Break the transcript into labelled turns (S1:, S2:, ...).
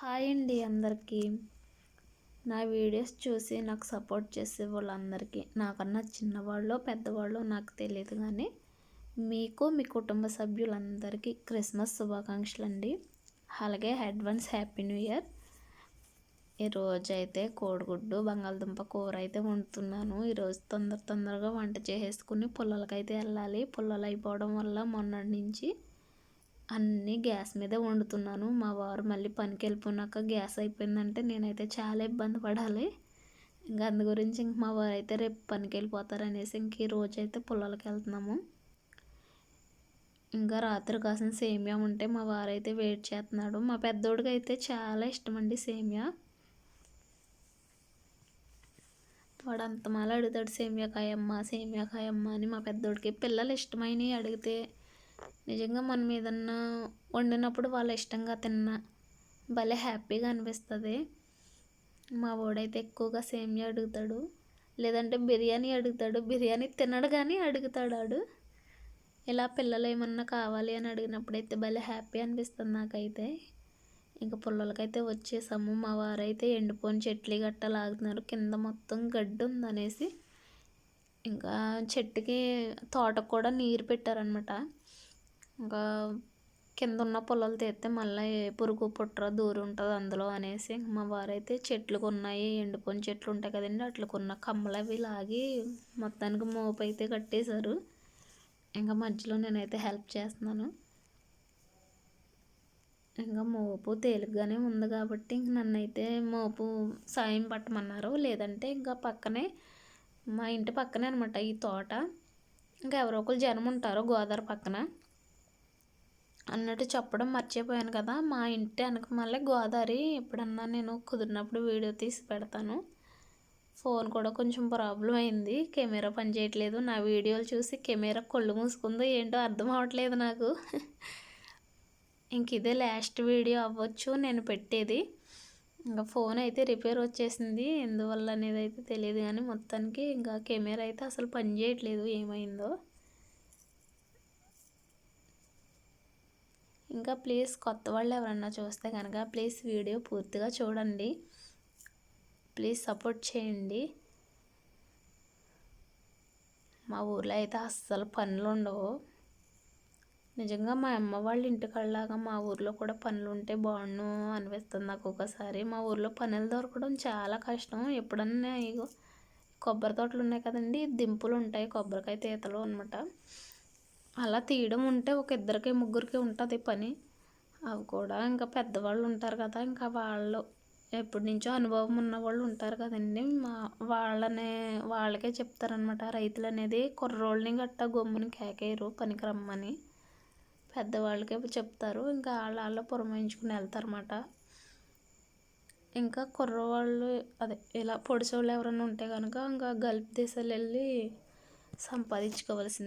S1: Hi అండి అందరికీ. నా వీడియోస్ చూసి నాకు సపోర్ట్ చేసే వాళ్ళందరికీ. నాకన్నా చిన్నవాళ్ళు పెద్దవాళ్ళు నాకు తెలియదు కానీ మీకు మీ కుటుంబ సభ్యులందరికీ క్రిస్మస్ శుభాకాంక్షలు అండి అలాగే అడ్వాన్స్ హ్యాపీ న్యూ ఇయర్. ఈరోజు అయితే కోడిగుడ్డు బంగాళదుంప కూర అయితే వండుతున్నాను. ఈరోజు తొందర తొందరగా వంట చేసేసుకుని పుల్లలకైతే వెళ్ళాలి. పుల్లలు అయిపోవడం వల్ల మొన్నటి నుంచి అన్నీ గ్యాస్ మీద వండుతున్నాను. మా వారు మళ్ళీ పనికి వెళ్ళిపోయినాక గ్యాస్ అయిపోయిందంటే నేనైతే చాలా ఇబ్బంది పడాలి. ఇంకా అందు గురించి ఇంక మా వారు అయితే రేపు పనికి వెళ్ళిపోతారు అనేసి ఇంక ఈ రోజు అయితే పొలాలకు వెళ్తున్నాము. ఇంకా రాత్రి కాసిన సేమియా ఉంటే మా వారు అయితే వెయిట్ చేస్తున్నాడు. మా పెద్దోడికి అయితే చాలా ఇష్టం అండి సేమియా. వాడు అంతమాల అడుగుతాడు సేమియా కాయమ్మ సేమియా కాయమ్మ అని మా పెద్దోడికి. పిల్లలు ఇష్టమైనవి అడిగితే నిజంగా మనం ఏదన్నా వండినప్పుడు వాళ్ళు ఇష్టంగా తిన్న భలే హ్యాపీగా అనిపిస్తుంది. మా వాడైతే ఎక్కువగా సేమియా అడుగుతాడు. లేదంటే బిర్యానీ అడుగుతాడు. బిర్యానీ తినడు కానీ అడుగుతాడు ఆడు. ఇలా పిల్లలు ఏమన్నా కావాలి అని అడిగినప్పుడైతే భలే హ్యాపీ అనిపిస్తుంది నాకైతే. ఇంకా పుల్లలకైతే వచ్చేసాము. మా వారైతే ఎండిపోని చెట్లు గట్ట లాగుతున్నారు. కింద మొత్తం గడ్డి ఉందనేసి. ఇంకా చెట్టుకి తోటకు కూడా నీరు పెట్టారనమాట ఇంకా కింద ఉన్న పొలాలు తీస్తే మళ్ళీ పురుగు పుట్ర దూరం ఉంటుంది అందులో అనేసి మా వారైతే చెట్లు ఉన్నాయి ఎండిపోయిన చెట్లు ఉంటాయి కదండి అట్లకున్న కమ్మలు అవి లాగి మొత్తానికి మోపు అయితే కట్టేశారు. ఇంకా మధ్యలో నేనైతే హెల్ప్ చేస్తున్నాను. ఇంకా మోపు తేలిగ్గానే ఉంది కాబట్టి ఇంక నన్నైతే మోపు సాయం పట్టమన్నారు. లేదంటే ఇంకా పక్కనే మా ఇంటి పక్కనే అనమాట ఈ తోట. ఇంకా ఎవరో ఒకరు జనం ఉంటారు గోదావరి పక్కన. అన్నట్టు చెప్పడం మర్చిపోయాను కదా. మా ఇంటి వెనక మళ్ళీ గోదావరి ఎప్పుడన్నా నేను కుదిరినప్పుడు వీడియో తీసి పెడతాను. ఫోన్ కూడా కొంచెం ప్రాబ్లం అయింది. కెమెరా పనిచేయట్లేదు నా వీడియోలు చూసి కెమెరా కొళ్ళు మూసుకుందో ఏంటో అర్థం అవ్వట్లేదు నాకు. ఇంక ఇదే లాస్ట్ వీడియో అవ్వచ్చు. నేను పెట్టేది. ఇంకా ఫోన్ అయితే రిపేర్ వచ్చేసింది. ఎందువల్ల అనేది అయితే తెలియదు కానీ మొత్తానికి ఇంకా కెమెరా అయితే అసలు పనిచేయట్లేదు ఏమైందో. ఇంకా ప్లీజ్ కొత్త వాళ్ళు ఎవరన్నా చూస్తే కనుక ప్లీజ్ వీడియో పూర్తిగా చూడండి. ప్లీజ్ సపోర్ట్ చేయండి. మా ఊర్లో అయితే అస్సలు పనులు ఉండవు. నిజంగా మా అమ్మ వాళ్ళ ఇంటికల్లాగా మా ఊర్లో కూడా పనులు ఉంటే బాగుండు అనిపిస్తుంది నాకు ఒకసారి మా ఊర్లో పనులు దొరకడం చాలా కష్టం. ఎప్పుడన్నా ఇగో కొబ్బరి తోటలు ఉన్నాయి కదండి దింపులు ఉంటాయి కొబ్బరికాయ తీతలు అనమాట అలా తీయడం ఉంటే ఒక ఇద్దరికి ముగ్గురికి ఉంటుంది పని. అవి కూడా ఇంకా పెద్దవాళ్ళు ఉంటారు కదా ఇంకా వాళ్ళు ఎప్పటి నుంచో అనుభవం ఉన్న వాళ్ళు ఉంటారు కదండి. మా వాళ్ళనే వాళ్ళకే చెప్తారనమాట రైతులు అనేది కుర్రోళ్ళని గట్టా గమ్ముని కేకేయరు పనికి రమ్మని పెద్దవాళ్ళకే చెప్తారు ఇంకా వాళ్ళ వాళ్ళు పురమాయించుకుని వెళ్తారన్నమాట. ఇంకా కుర్రవాళ్ళు అదే ఇలా పొడిసోళ్ళు ఎవరైనా ఉంటే కనుక ఇంకా గల్ఫ్ దేశాలు వెళ్ళి సంపాదించుకోవాల్సింది.